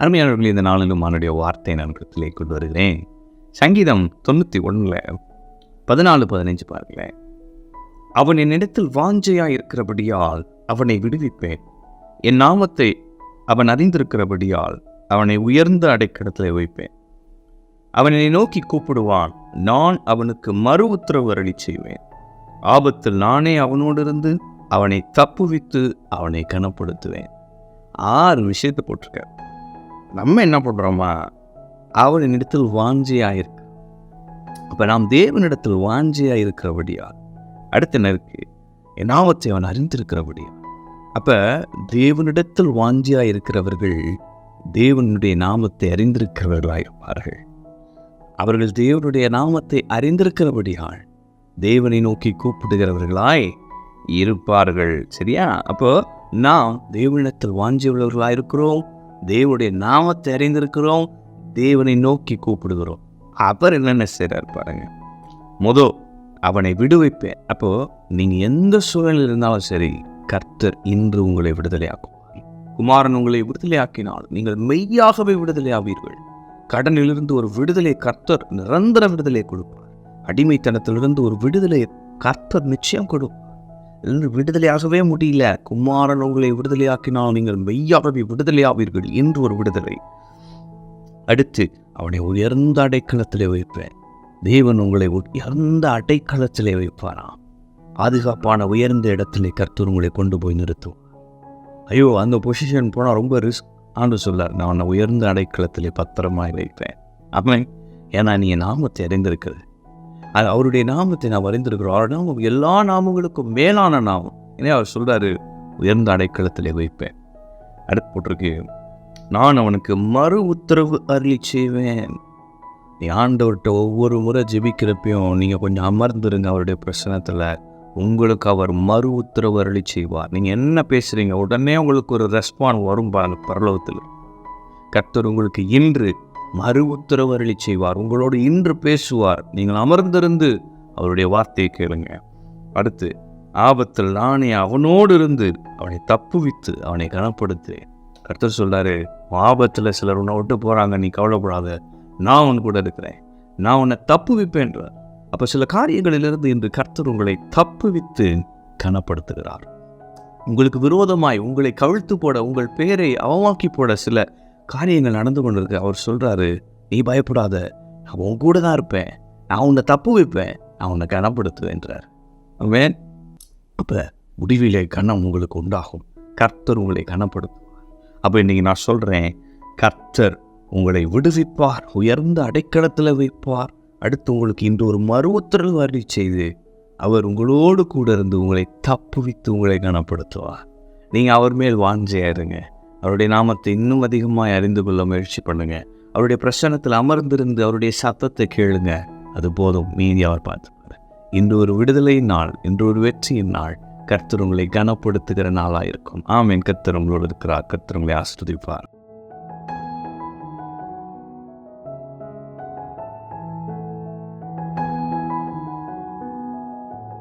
அருமையானவர்கள் இந்த நாளிலும் அவனுடைய வார்த்தை நான் இடத்திலே கொண்டு வருகிறேன். சங்கீதம் தொண்ணூற்றி ஒன்றில் பதினாலு பதினஞ்சு பாருங்களேன். அவன் என்னிடத்தில் வாஞ்சையாக இருக்கிறபடியால் அவனை விடுவிப்பேன். என் நாமத்தை அவன் அறிந்திருக்கிறபடியால் அவனை உயர்ந்த அடைக்கடத்தில் வைப்பேன். அவன் என்னை நோக்கி கூப்பிடுவான். நான் அவனுக்கு மறு உத்தரவு அருளி செய்வேன். ஆபத்தில் நானே அவனோடு இருந்து அவனை தப்புவித்து அவனை கனப்படுத்துவேன். ஆறு விஷயத்தை போட்டிருக்கார். நம்ம என்ன பண்ணுறோமா அவனிடத்தில் இடத்தில் வாஞ்சியாக இருக்கு அப்போ நாம் தேவனிடத்தில் வாஞ்சியாக இருக்கிறபடியா அடுத்த நெருக்கு என் நாமத்தை அவன் அறிந்திருக்கிறபடியா அப்போ தேவனிடத்தில் வாஞ்சியாக இருக்கிறவர்கள் தேவனுடைய நாமத்தை அறிந்திருக்கிறவர்களாக இருப்பார்கள் அவர்கள் தேவனுடைய நாமத்தை அறிந்திருக்கிறபடியால் தேவனை நோக்கி கூப்பிடுகிறவர்களாய் இருப்பார்கள். சரியா? அப்போ நாம் தேவனிடத்தில் வாஞ்சி இருக்கிறோம் தேவனுடைய நாமத்தை அறிந்திருக்கிறோம் தேவனை நோக்கி கூப்பிடுகிறோம். அவர் என்னென்ன செய்கிறார் பாருங்க. முதோ அவனை விடுவிப்பேன் அப்போ நீங்க எந்த சூழலில் இருந்தாலும் சரி கர்த்தர் இன்று உங்களை விடுதலையாக்கும் குமாரன் உங்களை விடுதலையாக்கினால் நீங்கள் மெய்யாகவே விடுதலையாவீர்கள். கடனிலிருந்து ஒரு விடுதலை கர்த்தர் நிரந்தர விடுதலை கொடுப்பார். அடிமைத்தனத்திலிருந்து ஒரு விடுதலை கர்த்தர் நிச்சயம் கொடுப்பார். இன்று விடுதலையாகவே முடியல. குமாரன் உங்களை விடுதலையாக்கினால் நீங்கள் மெய்யாகவே விடுதலையாவீர்கள் என்று ஒரு விடுதலை. அடுத்து அவனை உயர்ந்த அடைக்கலத்திலே வைப்பேன். தேவன் உங்களை உயர்ந்த அடைக்கலத்திலே வைப்பாராம் பாதுகாப்பான உயர்ந்த இடத்திலே கர்த்தர் உங்களை கொண்டு போய் நிறுத்தும். ஐயோ அந்த பொசிஷன் போனால் ரொம்ப ரிஸ்க் ஆண்டு சொல்லார் நான் உன்னை உயர்ந்த அடைக்கலத்திலே பத்திரமாய் வைப்பேன். அவன் ஏன்னா நீ என் நாமத்தை அறிந்திருக்கிறது. அவருடைய நாமத்தை நாம் அறிந்திருக்கிறோம். அவர் நாமம் எல்லா நாமங்களுக்கும் மேலான நாமம். ஏன்னா அவர் சொல்கிறாரு உயர்ந்த அடைக்கலத்திலே வைப்பேன். அடுத்து போட்டிருக்கு நான் அவனுக்கு மறு உத்தரவு அருளி செய்வேன். நீ ஆண்டவர்கிட்ட ஒவ்வொரு முறை ஜெபிக்கிறப்பையும் நீங்கள் கொஞ்சம் அமர்ந்துருங்க அவருடைய பிரச்சனத்தில் உங்களுக்கு அவர் மறு உத்தரவு அருளி செய்வார். நீங்கள் என்ன பேசுகிறீங்க உடனே உங்களுக்கு ஒரு ரெஸ்பான் வரும் பாருங்க பரலோகத்தில். கர்த்தர் உங்களுக்கு இன்று மறு உத்தரவு அருளி செய்வார். உங்களோடு இன்று பேசுவார். நீங்கள் அமர்ந்திருந்து அவருடைய வார்த்தையை கேளுங்க. அடுத்து ஆபத்தில் நானே அவனோடு இருந்து அவனை தப்புவித்து அவனை கனப்படுத்துகிறேன் கர்த்தர் சொல்றாரு ஆபத்தில் சிலர் உன்னை விட்டு போகிறாங்க நீ கவலைப்படாத. நான் உன் கூட இருக்கிறேன். நான் உன்னை தப்புவிப்பேன்ற அப்போ சில காரியங்களிலிருந்து இன்று கர்த்தர் உங்களை தப்புவித்து கனப்படுத்துகிறார். உங்களுக்கு விரோதமாய் உங்களை கவிழ்த்து போட உங்கள் பெயரை அவமாக்கி போட சில காரியங்கள் நடந்து கொண்டிருக்கு. அவர் சொல்கிறாரு நீ பயப்படாத. நான் உன் கூட தான் இருப்பேன். நான் உன்னை தப்பு வைப்பேன். நான் உன்னை கனப்படுத்துவேன்றார் அவன் அப்போ முடிவிலே கணம் உங்களுக்கு உண்டாகும். கர்த்தர் உங்களை கனப்படுத்துவார். அப்போ இன்னைக்கு நான் சொல்கிறேன் கர்த்தர் உங்களை விடுவிப்பார். உயர்ந்த அடைக்கலத்தில் வைப்பார். அடுத்து உங்களுக்கு இன்று ஒரு மறு உத்தரவு அருளி செய்து அவர் உங்களோடு கூட இருந்து உங்களை தப்புவித்து உங்களை கனப்படுத்துவார். நீங்கள் அவர் மேல் வாஞ்சையா இருங்க அவருடைய நாமத்தை இன்னும் அதிகமாக அறிந்து கொள்ள முயற்சி பண்ணுங்க. அவருடைய பிரசனத்தில் அமர்ந்திருந்து அவருடைய சத்தத்தை கேளுங்க. அது போதும் மீதி அவர் பார்த்துப்பார். இன்று ஒரு விடுதலை நாள் இன்று ஒரு வெற்றியின் நாள். கர்த்தர் உங்களை கனப்படுத்துகிற நாளாக இருக்கும் ஆமீன். கர்த்தர் உங்களோடு இருக்கிறார். கர்த்தர் உங்களை ஆஸ்வதிப்பார்